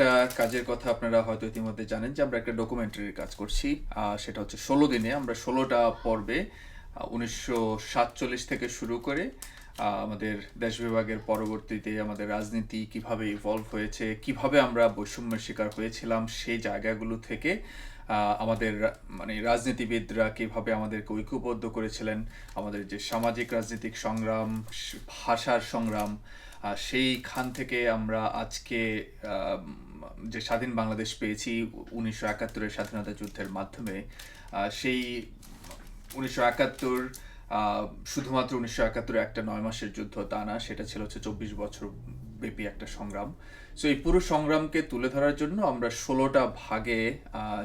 একটা কাজের কথা আপনারা হয়তো ইতিমধ্যে জানেন যে আমরা একটা ডকুমেন্টারির কাজ করছি সেটা হচ্ছে ষোলো দিনে। আমরা ষোলোটা পর্বে উনিশশো সাতচল্লিশ থেকে শুরু করে আমাদের দেশ বিভাগের পরবর্তীতে আমাদের রাজনীতি কীভাবে ইভলভ হয়েছে, কীভাবে আমরা বৈষম্যের শিকার হয়েছিলাম, সেই জায়গাগুলো থেকে আমাদের মানে রাজনীতিবিদরা কীভাবে আমাদেরকে ঐক্যবদ্ধ করেছিলেন, আমাদের যে সামাজিক রাজনৈতিক সংগ্রাম, ভাষার সংগ্রাম সেইখান থেকে আমরা আজকে যে স্বাধীন বাংলাদেশ পেয়েছি উনিশশো একাত্তরের স্বাধীনতা যুদ্ধের মাধ্যমে সেই উনিশশো একাত্তর শুধুমাত্র উনিশশো একাত্তরে একটা নয় মাসের যুদ্ধ তা না, সেটা ছিল হচ্ছে চব্বিশ বছর ব্যাপী একটা সংগ্রাম। সো এই পুরো সংগ্রামকে তুলে ধরার জন্য আমরা ষোলোটা ভাগে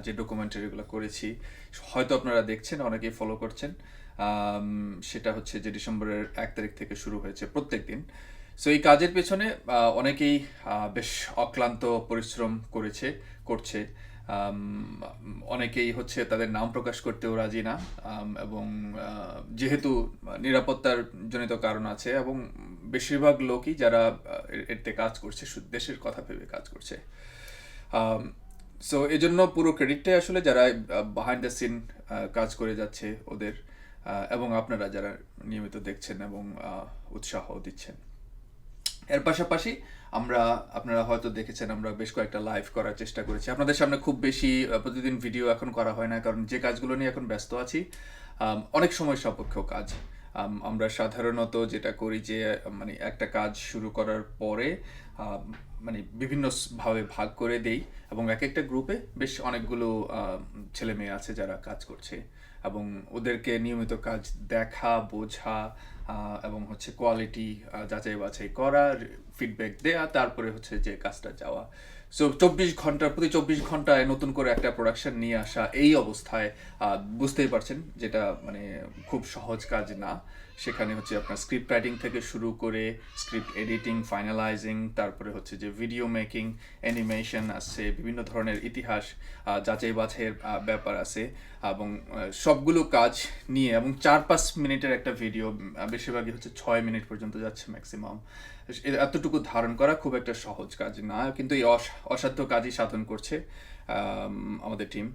যে ডকুমেন্টারিগুলো করেছি, হয়তো আপনারা দেখছেন, অনেকেই ফলো করছেন সেটা হচ্ছে যে ডিসেম্বরের এক তারিখ থেকে শুরু হয়েছে প্রত্যেক দিন সো এই কাজের পেছনে অনেকেই বেশ অক্লান্ত পরিশ্রম করেছে, করছে। অনেকেই হচ্ছে তাদের নাম প্রকাশ করতেও রাজি না। এবং যেহেতু নিরাপত্তার জনিত কারণ আছে এবং বেশিরভাগ লোকই যারা এতে কাজ করছে দেশের কথা ভেবে কাজ করছে। সো এজন্য পুরো ক্রেডিটটাই আসলে যারা বিহাইন্ড দ্য সিন কাজ করে যাচ্ছে ওদের এবং আপনারা যারা নিয়মিত দেখছেন এবং উৎসাহ দিচ্ছেন। এর পাশাপাশি আমরা, আপনারা হয়তো দেখেছেন, আমরা বেশ কয়েকটা লাইভ করার চেষ্টা করেছি। আপনাদের সামনে খুব বেশি প্রতিদিন ভিডিও এখন করা হয় না, কারণ যে কাজগুলো নিয়ে এখন ব্যস্ত আছি অনেক সময় সাপেক্ষ কাজ। আমরা সাধারণত যেটা করি যে মানে একটা কাজ শুরু করার পরে মানে বিভিন্ন ভাবে ভাগ করে দেই এবং এক একটা গ্রুপে বেশ অনেকগুলো ছেলে মেয়ে আছে যারা কাজ করছে এবং ওদেরকে নিয়মিত কাজ দেখা, বোঝা এবং হচ্ছে কোয়ালিটি যাচাই বাছাই করা ফিডব্যাক দেয়া, তারপরে হচ্ছে যে কাজটা যাওয়া। সো চব্বিশ ঘণ্টা প্রতি চব্বিশ ঘন্টায় নতুন করে একটা প্রোডাকশন নিয়ে আসা এই অবস্থায় বুঝতেই পারছেন যেটা মানে খুব সহজ কাজ না। সেখানে হচ্ছে আপনার স্ক্রিপ্ট রাইটিং থেকে শুরু করে স্ক্রিপ্ট এডিটিং ফাইনালাইজিং তারপরে হচ্ছে যে ভিডিও মেকিং অ্যানিমেশন আছে বিভিন্ন ধরনের ইতিহাস যাচাই বাছাইয়ের ব্যাপার আছে। এবং সবগুলো কাজ নিয়ে এবং চার পাঁচ মিনিটের একটা ভিডিও বেশিরভাগই হচ্ছে ছয় মিনিট পর্যন্ত যাচ্ছে ম্যাক্সিমাম এতটুকু ধারণ করা খুব একটা সহজ কাজ না কিন্তু এই অসাধ্য কাজই সাধন করছে আম, আমাদের টিম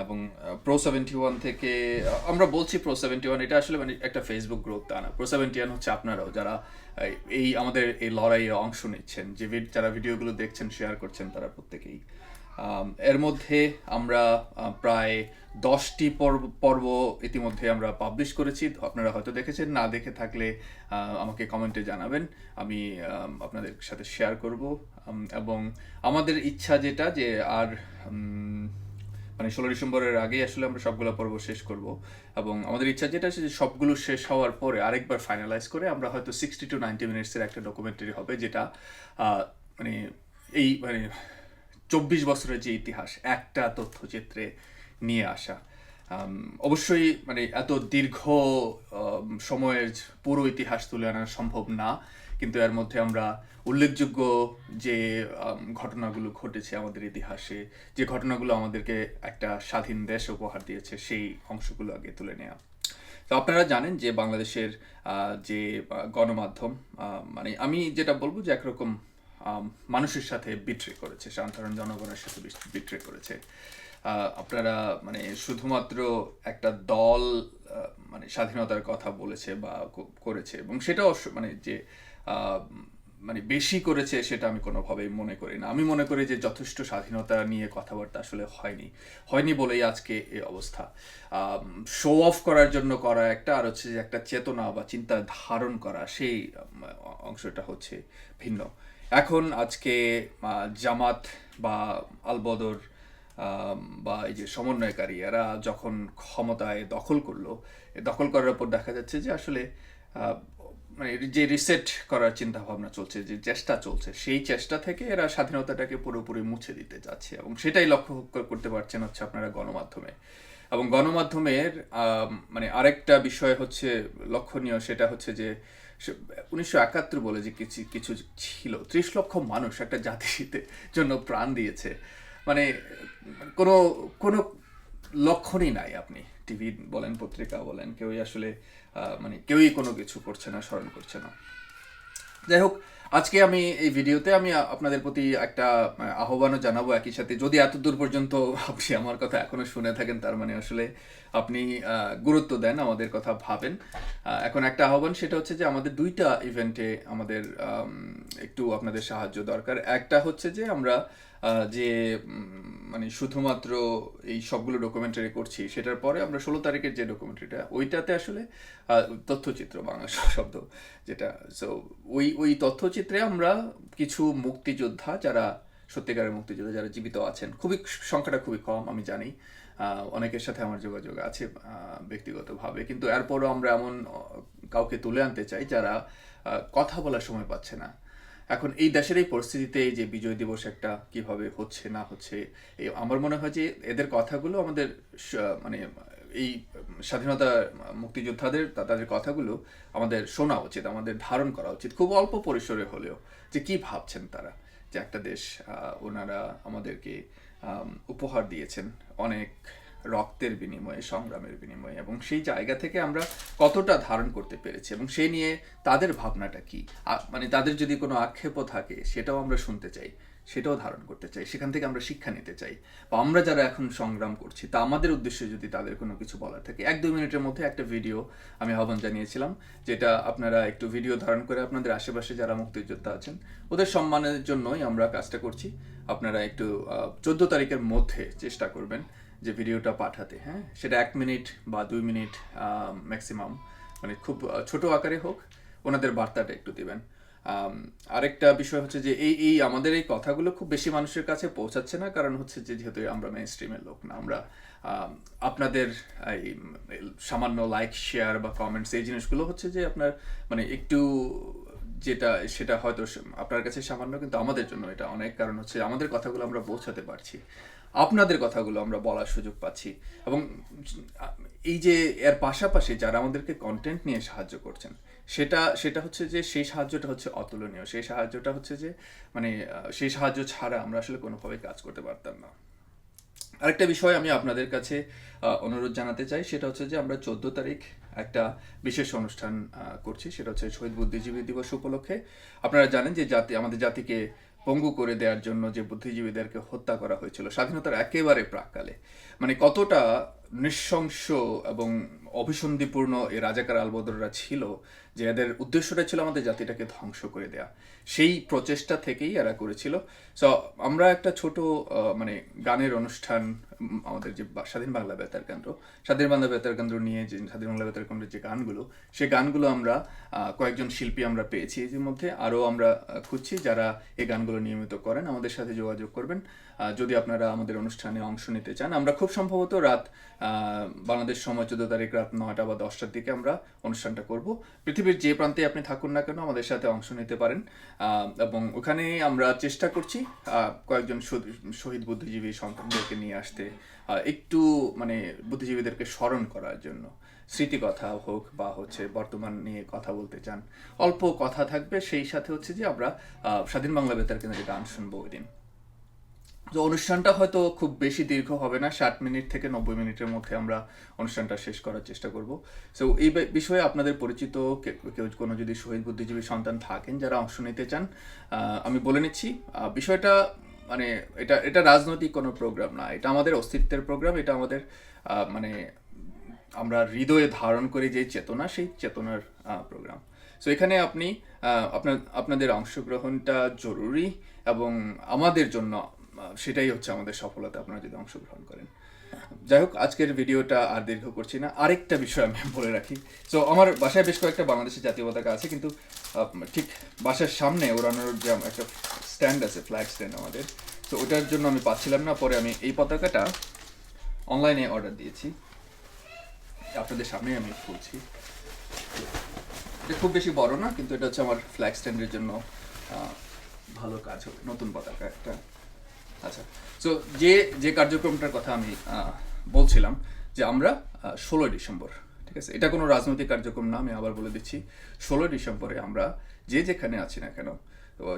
এবং প্রো সেভেন্টি ওয়ান থেকে আমরা বলছি প্রো সেভেন্টি ওয়ান এটা আসলে মানে একটা ফেসবুক গ্রুপ তা না। প্রো সেভেন্টি ওয়ান হচ্ছে আপনারাও যারা এই- আমাদের এই লড়াইয়ে অংশ নিচ্ছেন, যে যারা ভিডিওগুলো দেখছেন শেয়ার করছেন তারা প্রত্যেকেই। এর মধ্যে আমরা প্রায় দশটি পর্ব পর্ব ইতিমধ্যে আমরা পাবলিশ করেছি। আপনারা হয়তো দেখেছেন, না দেখে থাকলে আমাকে কমেন্টে জানাবেন। আমি আপনাদের সাথে শেয়ার করব। এবং আমাদের ইচ্ছা যেটা, যে আর মানে ষোলো ডিসেম্বরের আগেই আসলে আমরা সবগুলো পর্ব শেষ করব। এবং আমাদের ইচ্ছা যেটা আছে যে সবগুলো শেষ হওয়ার পরে আরেকবার ফাইনালাইজ করে আমরা হয়তো সিক্সটি টু নাইনটি মিনিটসের একটা ডকুমেন্টারি হবে যেটা মানে এই মানে চব্বিশ বছরের যে ইতিহাস, একটা তথ্যচিত্রে নিয়ে আসা। অবশ্যই মানে এত দীর্ঘ সময়ের পুরো ইতিহাস তুলে আনা সম্ভব না। কিন্তু এর মধ্যে আমরা উল্লেখযোগ্য যে ঘটনাগুলো ঘটেছে আমাদের ইতিহাসে, যে ঘটনাগুলো আমাদেরকে একটা স্বাধীন দেশ উপহার দিয়েছে, সেই অংশগুলো আগে তুলে নেওয়া তো আপনারা জানেন যে বাংলাদেশের যে গণমাধ্যম মানে আমি যেটা বলব যে একরকম মানুষের সাথে বিট্রে করেছে, সাধারণ জনগণের সাথে বিট্রে করেছে। আপনারা মানে শুধুমাত্র একটা দল মানে স্বাধীনতার কথা বলেছে বা করেছে এবং সেটাও মানে যে মানে বেশি করেছে সেটা আমি কোনোভাবেই মনে করি না। আমি মনে করি যে যথেষ্ট স্বাধীনতা নিয়ে কথাবার্তা আসলে হয়নি। হয়নি বলেই আজকে এই অবস্থা। শো অফ করার জন্য করা একটা, আর হচ্ছে যে একটা চেতনা বা চিন্তা ধারণ করা, সেই অংশটা হচ্ছে ভিন্ন। এখন আজকে জামাত বা আলবদর বা এই যে সমন্বয়কারী, এরা যখন ক্ষমতায় দখল করল দখল করার পর দেখা যাচ্ছে যে আসলে মানে যে রিসেট করার চিন্তা ভাবনা চলছে, যে চেষ্টা চলছে, সেই চেষ্টা থেকে এরা স্বাধীনতাটাকে পুরোপুরি মুছে দিতে যাচ্ছে এবং সেটাই লক্ষ্য করতে পারছেন হচ্ছে আপনারা গণমাধ্যমে। এবং গণমাধ্যমের মানে আরেকটা বিষয় হচ্ছে লক্ষণীয়, সেটা হচ্ছে যে উনিশশো একাত্তর বলে যে কিছু কিছু ছিল, ত্রিশ লক্ষ মানুষ একটা জাতিতে জন্য প্রাণ দিয়েছে। মানে কোনো কোনো লক্ষণই নাই আপনি। টিভি বলেন, পত্রিকা বলেন, কেউই আসলে মানে কেউই কোনো কিছু করছে না, স্মরণ করছে না। যাই হোক, আজকে আমি এই ভিডিওতে আমি আপনাদের প্রতি একটা আহ্বানও জানাব একই সাথে। যদি এত দূর পর্যন্ত আপনি আমার কথা এখনও শুনে থাকেন, তার মানে আসলে আপনি গুরুত্ব দেন, আমাদের কথা ভাবেন। এখন একটা আহ্বান, সেটা হচ্ছে যে আমাদের দুইটা ইভেন্টে আমাদের একটু আপনাদের সাহায্য দরকার। একটা হচ্ছে যে আমরা যে মানে শুধুমাত্র এই সবগুলো ডকুমেন্টারি করছি, সেটার পরে আমরা ষোলো তারিখের যে ডকুমেন্টারিটা ওইটাতে আসলে তথ্যচিত্র, বাংলা শব্দ যেটা। সো ওই ওই তথ্যচিত্রে আমরা কিছু মুক্তিযোদ্ধা, যারা সত্যিকারের মুক্তিযোদ্ধা, যারা জীবিত আছেন, খুবই সংখ্যাটা খুবই কম, আমি জানি। অনেকের সাথে আমার যোগাযোগ আছে ব্যক্তিগতভাবে। কিন্তু এরপরও আমরা এমন কাউকে তুলে আনতে চাই যারা কথা বলার সময় পাচ্ছে না। এখন এই দেশের এই পরিস্থিতিতে এই যে বিজয় দিবস একটা কীভাবে হচ্ছে না হচ্ছে আমার মনে হয় যে এদের কথাগুলো আমাদের মানে এই স্বাধীনতা মুক্তিযোদ্ধাদের তাদের কথাগুলো আমাদের শোনা উচিত আমাদের ধারণ করা উচিত খুব অল্প পরিসরে হলেও যে কি ভাবছেন তারা? যে একটা দেশ ওনারা আমাদেরকে আম, উপহার দিয়েছেন অনেক রক্তের বিনিময়ে, সংগ্রামের বিনিময়ে এবং সেই জায়গা থেকে আমরা কতটা ধারণ করতে পেরেছি এবং সে নিয়ে তাদের ভাবনাটা কি? মানে তাদের যদি কোনো আক্ষেপও থাকে, সেটাও আমরা শুনতে চাই, সেটাও ধারণ করতে চাই, সেখান থেকে আমরা শিক্ষা নিতে চাই বা আমরা যারা এখন সংগ্রাম করছি, তা আমাদের উদ্দেশ্যে যদি তাদের কোনো কিছু বলার থাকে, এক দুই মিনিটের মধ্যে একটা ভিডিও আমি আহ্বান জানিয়েছিলাম, যেটা আপনারা একটু ভিডিও ধারণ করে আপনাদের আশেপাশে যারা মুক্তিযোদ্ধা আছেন, ওদের সম্মানের জন্যই আমরা কাজটা করছি। আপনারা একটু চোদ্দ তারিখের মধ্যে চেষ্টা করবেন যে ভিডিওটা পাঠাতে হ্যাঁ? সেটা এক মিনিট বা দুই মিনিট ম্যাক্সিমাম মানে খুব ছোট আকারে হোক, ওনাদের বার্তাটা একটু দিবেন। আরেকটা বিষয় হচ্ছে যে, এই এই আমাদের এই কথাগুলো খুব বেশি মানুষের কাছে পৌঁছাচ্ছে না। কারণ হচ্ছে যে, যেহেতু আমরা মেন স্ট্রিমের লোক না, আমরা আপনাদের, এই সামান্য লাইক শেয়ার বা কমেন্টস এই জিনিসগুলো হচ্ছে যে, আপনার মানে একটু যেটা, সেটা হয়তো আপনার কাছে সামান্য, কিন্তু আমাদের জন্য এটা অনেক। কারণ হচ্ছে আমাদের কথাগুলো আমরা পৌঁছাতে পারছি। আপনাদের কথাগুলো আমরা বলার সুযোগ পাচ্ছি। এবং এই যে এর পাশাপাশি যারা আমাদেরকে কন্টেন্ট নিয়ে সাহায্য করছেন, সেটা সেটা হচ্ছে যে সেই সাহায্যটা হচ্ছে অতুলনীয়। সেই সাহায্যটা হচ্ছে যে মানে সেই সাহায্য ছাড়া আমরা আসলে কোনোভাবে কাজ করতে পারতাম না। আরেকটা বিষয় আমি আপনাদের কাছে অনুরোধ জানাতে চাই, সেটা হচ্ছে যে আমরা চোদ্দ তারিখ একটা বিশেষ অনুষ্ঠান করছি। সেটা হচ্ছে শহীদ বুদ্ধিজীবী দিবস উপলক্ষে। আপনারা জানেন যে জাতি, আমাদের জাতিকে পঙ্গু করে দেওয়ার জন্য যে বুদ্ধিজীবীদেরকে হত্যা করা হয়েছিল স্বাধীনতার একেবারে প্রাককালে। মানে কতটা নৃশংস এবং অভিসন্ধিপূর্ণ এই রাজাকার আলবদররা ছিল যে এদের উদ্দেশ্যটা ছিল আমাদের জাতিটাকে ধ্বংস করে দেয়া। সেই প্রচেষ্টা থেকেই এরা করেছিল। সো আমরা একটা ছোট মানে গানের অনুষ্ঠান আমাদের যে স্বাধীন বাংলা বেতার কেন্দ্র, স্বাধীন বাংলা বেতার কেন্দ্র নিয়ে যে, স্বাধীন বাংলা বেতার কেন্দ্রের যে গানগুলো সেই গানগুলো আমরা কয়েকজন শিল্পী আমরা পেয়েছি এর মধ্যে। আরও আমরা খুঁজছি যারা এই গানগুলো নিয়মিত করেন। আমাদের সাথে যোগাযোগ করবেন। যদি আপনারা আমাদের অনুষ্ঠানে অংশ নিতে চান, আমরা খুব সম্ভবত রাত বাংলাদেশ সময় চোদ্দ তারিখ রাত নয়টা বা দশটার দিকে আমরা অনুষ্ঠানটা করব। পৃথিবীর যে প্রান্তে আপনি থাকুন না কেন আমাদের সাথে অংশ নিতে পারেন। এবং ওখানে আমরা চেষ্টা করছি কয়েকজন শহীদ- বুদ্ধিজীবী সন্তানদেরকে নিয়ে আসতে একটু মানে বুদ্ধিজীবীদেরকে স্মরণ করার জন্য। স্মৃতি কথা হোক বা হচ্ছে বর্তমান নিয়ে কথা বলতে চান, অল্প কথা থাকবে। সেই সাথে হচ্ছে যে আমরা স্বাধীন বাংলা বেতার কেন্দ্রে গান শুনব ওই দিন। তো অনুষ্ঠানটা হয়তো খুব বেশি দীর্ঘ হবে না, ষাট মিনিট থেকে নব্বই মিনিটের মধ্যে আমরা অনুষ্ঠানটা শেষ করার চেষ্টা করব। সো এই বিষয়ে আপনাদের পরিচিত কেউ কোনো যদি শহীদ বুদ্ধিজীবী সন্তান থাকেন যারা অংশ নিতে চান আমি বলে নিচ্ছি বিষয়টা মানে এটা এটা রাজনৈতিক কোনো প্রোগ্রাম না, এটা আমাদের অস্তিত্বের প্রোগ্রাম এটা আমাদের মানে আমরা হৃদয়ে ধারণ করি যে চেতনা, সেই চেতনার প্রোগ্রাম সো এখানে আপনি আপনার, আপনাদের অংশগ্রহণটা জরুরি এবং আমাদের জন্য সেটাই হচ্ছে আমাদের সফলতা, আপনারা যদি অংশগ্রহণ করেন। যাই হোক, আজকের ভিডিওটা আর দীর্ঘ করছি না। আরেকটা বিষয় আমি বলে রাখি। সো আমার বাসায় বেশ কয়েকটা বাংলাদেশের জাতীয় পতাকা আছে, কিন্তু ঠিক বাসার সামনে ওড়ানোর যে একটা স্ট্যান্ড আছে ফ্ল্যাগ স্ট্যান্ড আমাদের, তো ওটার জন্য আমি পাচ্ছিলাম না। পরে আমি এই পতাকাটা অনলাইনে অর্ডার দিয়েছি। আপনাদের সামনে আমি বলছি এটা খুব বেশি বড় না, কিন্তু এটা হচ্ছে আমার ফ্ল্যাগ স্ট্যান্ডের জন্য ভালো কাজ হবে। নতুন পতাকা একটা। আচ্ছা। সো যে যে কার্যক্রমটার কথা আমি বলছিলাম যে আমরা ষোলোই ডিসেম্বর, ঠিক আছে? এটা কোনো রাজনৈতিক কার্যক্রম না, আমি আবার বলে দিচ্ছি। ষোলোই ডিসেম্বরে আমরা যে যেখানে আছি না কেন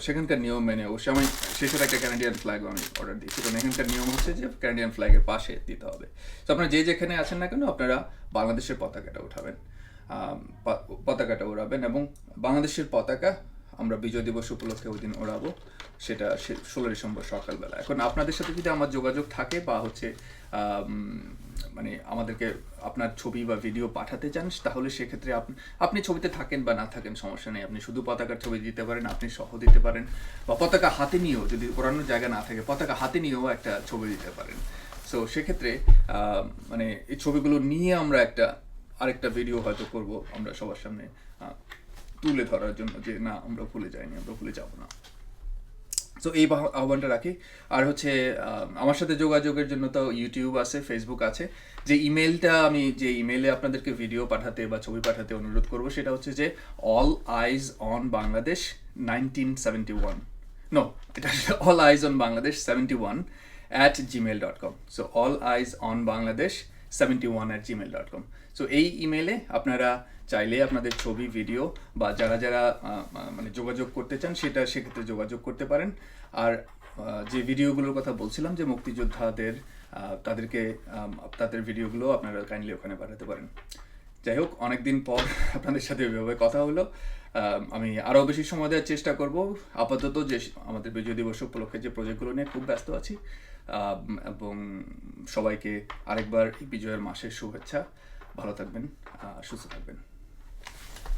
সেখানকার নিয়ম মেনে অবশ্যই আমি শেষের একটা ক্যানাডিয়ান ফ্ল্যাগও আমি অর্ডার দিয়েছি। কারণ এখানকার নিয়ম হচ্ছে যে ক্যানাডিয়ান ফ্ল্যাগের পাশে দিতে হবে। তো আপনারা যে যেখানে আছেন না কেন, আপনারা বাংলাদেশের পতাকাটা উঠাবেন। পতাকাটা উড়াবেন এবং বাংলাদেশের পতাকা আমরা বিজয় দিবস উপলক্ষে ওই দিন ওড়াবো। সেটা ষোলো ডিসেম্বর সকালবেলা। এখন আপনাদের সাথে যদি আমার যোগাযোগ থাকে বা হচ্ছে মানে আমাদেরকে আপনার ছবি বা ভিডিও পাঠাতে চান, তাহলে সেক্ষেত্রে আপনি ছবিতে থাকেন বা না থাকেন সমস্যা নেই। আপনি শুধু পতাকার ছবি দিতে পারেন, আপনি সহ দিতে পারেন। বা পতাকা হাতে নিয়েও, যদি ওড়ানোর জায়গা না থাকে, পতাকা হাতে নিয়েও একটা ছবি দিতে পারেন। সো সেক্ষেত্রে মানে এই ছবিগুলো নিয়ে আমরা একটা, আরেকটা ভিডিও হয়তো করব আমরা সবার সামনে। তুলে ধরার জন্য যে, না, আমরা ভুলে যাইনি, আমরা ভুলে যাব না। সো এই আহ্বানটা রাখি। আর হচ্ছে আমার সাথে যোগাযোগের জন্য তো ইউটিউব আছে ফেসবুক আছে। যে ইমেলটা আমি, যে ইমেলে আপনাদেরকে ভিডিও পাঠাতে বা ছবি পাঠাতে অনুরোধ করব, সেটা হচ্ছে যে all eyes on Bangladesh nineteen seventy one no এটা all eyes on Bangladesh seventy one at Gmail dot com so all eyes on Bangladesh seventy one at Gmail dot com so এই ইমেলে আপনারা চাইলে আপনাদের ছবি ভিডিও বা যারা যারা মানে যোগাযোগ করতে চান, সেটা সেক্ষেত্রে যোগাযোগ করতে পারেন। আর যে ভিডিওগুলোর কথা বলছিলাম, যে মুক্তিযোদ্ধাদের তাদেরকে তাদের ভিডিওগুলো আপনারা কাইন্ডলি ওখানে পাঠাতে পারেন। যাই হোক, অনেকদিন পর আপনাদের সাথে ওইভাবে কথা হলো। আমি আরও বেশি সময় দেওয়ার চেষ্টা করব। আপাতত যে আমাদের বিজয় দিবস উপলক্ষে যে প্রজেক্টগুলো নিয়ে খুব ব্যস্ত আছি এবং সবাইকে আরেকবার বিজয়ের মাসের শুভেচ্ছা। ভালো থাকবেন সুস্থ থাকবেন।